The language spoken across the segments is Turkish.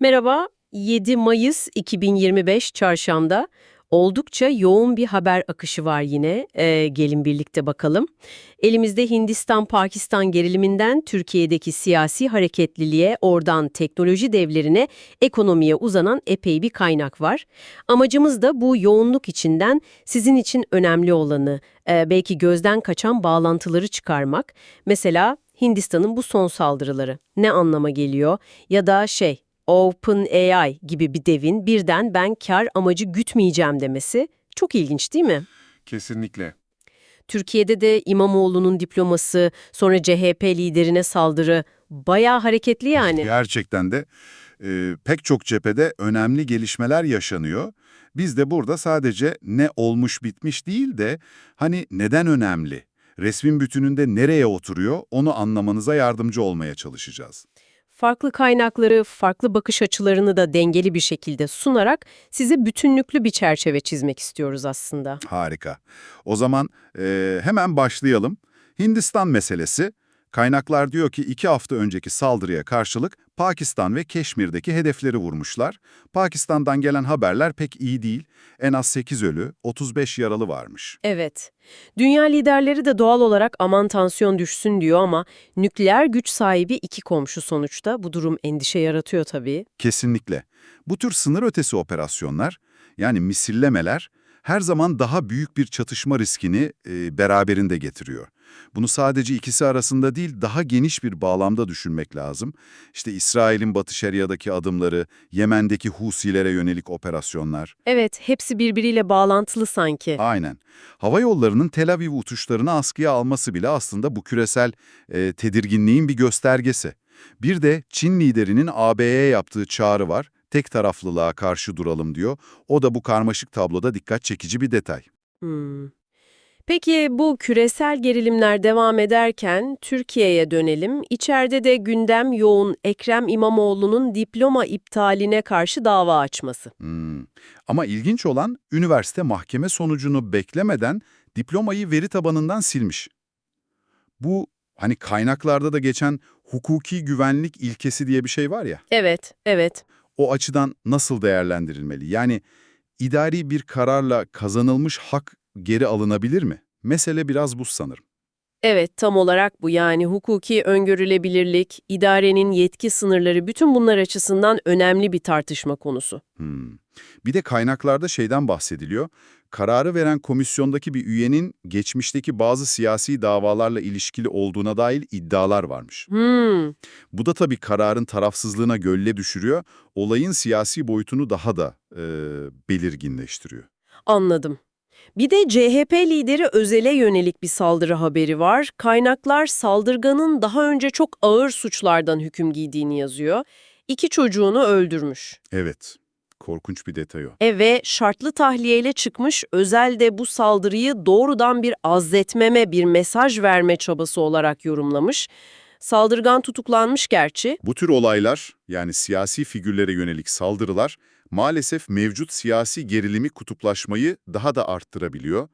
Merhaba, 7 Mayıs 2025 Çarşamba. Oldukça yoğun bir haber akışı var yine. Ee, gelin birlikte bakalım. Elimizde Hindistan-Pakistan geriliminden Türkiye'deki siyasi hareketliliğe, oradan teknoloji devlerine, ekonomiye uzanan epey bir kaynak var. Amacımız da bu yoğunluk içinden sizin için önemli olanı, e, belki gözden kaçan bağlantıları çıkarmak. Mesela Hindistan'ın bu son saldırıları ne anlama geliyor? Ya da şey, OpenAI gibi bir devin birden ben kar amacı gütmeyeceğim demesi çok ilginç değil mi? Kesinlikle. Türkiye'de de İmamoğlu'nun diploması, sonra CHP liderine saldırı bayağı hareketli yani. Gerçekten de e, pek çok cephede önemli gelişmeler yaşanıyor. Biz de burada sadece ne olmuş bitmiş değil de hani neden önemli, resmin bütününde nereye oturuyor onu anlamanıza yardımcı olmaya çalışacağız. Farklı kaynakları, farklı bakış açılarını da dengeli bir şekilde sunarak size bütünlüklü bir çerçeve çizmek istiyoruz aslında. Harika. O zaman e, hemen başlayalım. Hindistan meselesi. Kaynaklar diyor ki iki hafta önceki saldırıya karşılık Pakistan ve Keşmir'deki hedefleri vurmuşlar. Pakistan'dan gelen haberler pek iyi değil. En az 8 ölü, 35 yaralı varmış. Evet. Dünya liderleri de doğal olarak aman tansiyon düşsün diyor ama nükleer güç sahibi iki komşu sonuçta. Bu durum endişe yaratıyor tabii. Kesinlikle. Bu tür sınır ötesi operasyonlar, yani misillemeler, her zaman daha büyük bir çatışma riskini e, beraberinde getiriyor. Bunu sadece ikisi arasında değil, daha geniş bir bağlamda düşünmek lazım. İşte İsrail'in Batı Şeria'daki adımları, Yemen'deki Husilere yönelik operasyonlar. Evet, hepsi birbiriyle bağlantılı sanki. Aynen. Hava yollarının Tel Aviv uçuşlarını askıya alması bile aslında bu küresel e, tedirginliğin bir göstergesi. Bir de Çin liderinin AB'ye yaptığı çağrı var. Tek taraflılığa karşı duralım diyor. O da bu karmaşık tabloda dikkat çekici bir detay. Hmm. Peki bu küresel gerilimler devam ederken Türkiye'ye dönelim. İçeride de gündem yoğun Ekrem İmamoğlu'nun diploma iptaline karşı dava açması. Hmm. Ama ilginç olan üniversite mahkeme sonucunu beklemeden diplomayı veri tabanından silmiş. Bu hani kaynaklarda da geçen hukuki güvenlik ilkesi diye bir şey var ya. Evet, evet. o açıdan nasıl değerlendirilmeli? Yani idari bir kararla kazanılmış hak geri alınabilir mi? Mesele biraz bu sanırım. Evet, tam olarak bu. Yani hukuki öngörülebilirlik, idarenin yetki sınırları bütün bunlar açısından önemli bir tartışma konusu. Hmm. Bir de kaynaklarda şeyden bahsediliyor. Kararı veren komisyondaki bir üyenin geçmişteki bazı siyasi davalarla ilişkili olduğuna dair iddialar varmış. Hmm, Bu da tabii kararın tarafsızlığına gölle düşürüyor, olayın siyasi boyutunu daha da e, belirginleştiriyor. anladım. Bir de CHP lideri Özel'e yönelik bir saldırı haberi var. Kaynaklar saldırganın daha önce çok ağır suçlardan hüküm giydiğini yazıyor. İki çocuğunu öldürmüş. Evet, korkunç bir detay o. E ve şartlı tahliyeyle çıkmış Özel de bu saldırıyı doğrudan bir azletmeme, bir mesaj verme çabası olarak yorumlamış. Saldırgan tutuklanmış gerçi. Bu tür olaylar, yani siyasi figürlere yönelik saldırılar, maalesef mevcut siyasi gerilimi kutuplaşmayı daha da arttırabiliyor.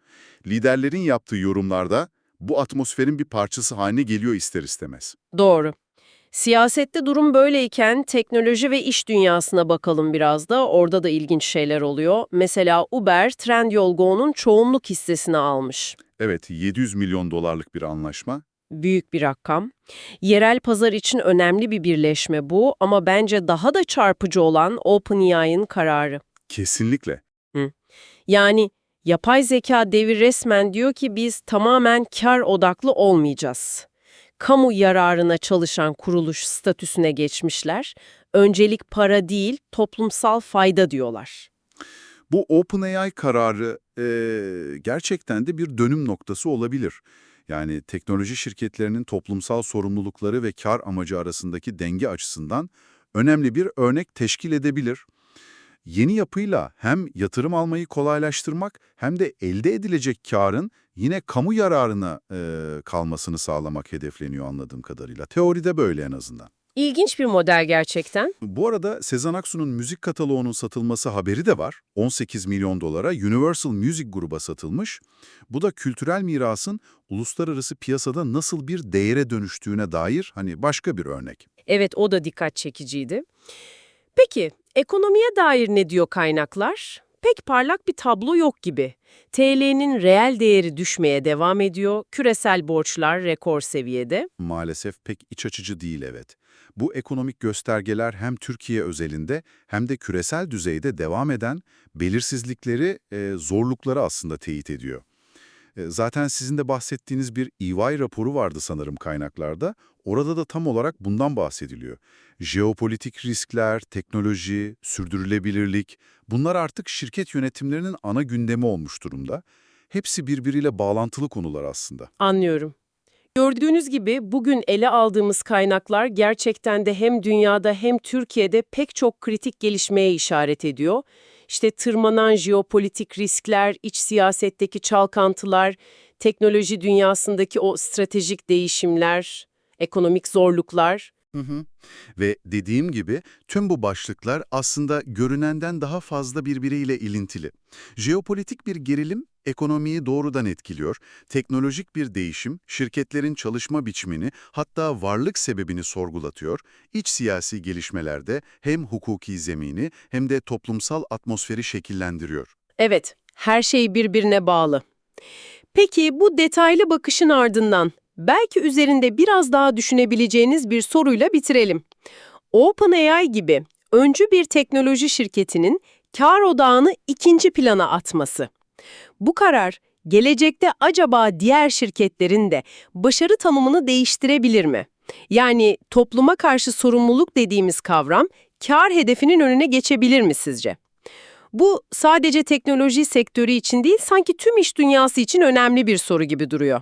Liderlerin yaptığı yorumlarda bu atmosferin bir parçası haline geliyor ister istemez. Doğru. Siyasette durum böyleyken teknoloji ve iş dünyasına bakalım biraz da. Orada da ilginç şeyler oluyor. Mesela Uber, Trendyol Go'nun çoğunluk hissesini almış. Evet, 700 milyon dolarlık bir anlaşma. Büyük bir rakam. Yerel pazar için önemli bir birleşme bu ama bence daha da çarpıcı olan OpenAI'ın kararı. Kesinlikle. Yani yapay zeka devi resmen diyor ki biz tamamen kar odaklı olmayacağız. Kamu yararına çalışan kuruluş statüsüne geçmişler. Öncelik para değil, toplumsal fayda diyorlar. Bu OpenAI kararı eee, gerçekten de bir dönüm noktası olabilir. Yani teknoloji şirketlerinin toplumsal sorumlulukları ve kar amacı arasındaki denge açısından önemli bir örnek teşkil edebilir. Yeni yapıyla hem yatırım almayı kolaylaştırmak hem de elde edilecek karın yine kamu yararına eee, kalmasını sağlamak hedefleniyor anladığım kadarıyla. Teoride böyle en azından. İlginç bir model gerçekten. Bu arada Sezen Aksu'nun müzik kataloğunun satılması haberi de var. 18 milyon dolara Universal Music gruba satılmış. Bu da kültürel mirasın uluslararası piyasada nasıl bir değere dönüştüğüne dair hani başka bir örnek. Evet o da dikkat çekiciydi. Peki, ekonomiye dair ne diyor kaynaklar? Pek parlak bir tablo yok gibi. TL'nin reel değeri düşmeye devam ediyor, küresel borçlar rekor seviyede. Maalesef pek iç açıcı değil evet. Bu ekonomik göstergeler hem Türkiye özelinde hem de küresel düzeyde devam eden belirsizlikleri, e, zorlukları aslında teyit ediyor. Zaten sizin de bahsettiğiniz bir EY raporu vardı sanırım kaynaklarda. Orada da tam olarak bundan bahsediliyor. Jeopolitik riskler, teknoloji, sürdürülebilirlik bunlar artık şirket yönetimlerinin ana gündemi olmuş durumda. Hepsi birbiriyle bağlantılı konular aslında. Anlıyorum. Gördüğünüz gibi bugün ele aldığımız kaynaklar gerçekten de hem dünyada hem Türkiye'de pek çok kritik gelişmeye işaret ediyor. İşte tırmanan jeopolitik riskler, iç siyasetteki çalkantılar, teknoloji dünyasındaki o stratejik değişimler, ekonomik zorluklar. Hı hı. Ve dediğim gibi tüm bu başlıklar aslında görünenden daha fazla birbiriyle ilintili. Jeopolitik bir gerilim ekonomiyi doğrudan etkiliyor, teknolojik bir değişim şirketlerin çalışma biçimini hatta varlık sebebini sorgulatıyor, iç siyasi gelişmelerde hem hukuki zemini hem de toplumsal atmosferi şekillendiriyor. Evet, her şey birbirine bağlı. Peki bu detaylı bakışın ardından belki üzerinde biraz daha düşünebileceğiniz bir soruyla bitirelim. OpenAI gibi öncü bir teknoloji şirketinin kar odağını ikinci plana atması. Bu karar gelecekte acaba diğer şirketlerin de başarı tanımını değiştirebilir mi? Yani topluma karşı sorumluluk dediğimiz kavram kar hedefinin önüne geçebilir mi sizce? Bu sadece teknoloji sektörü için değil, sanki tüm iş dünyası için önemli bir soru gibi duruyor.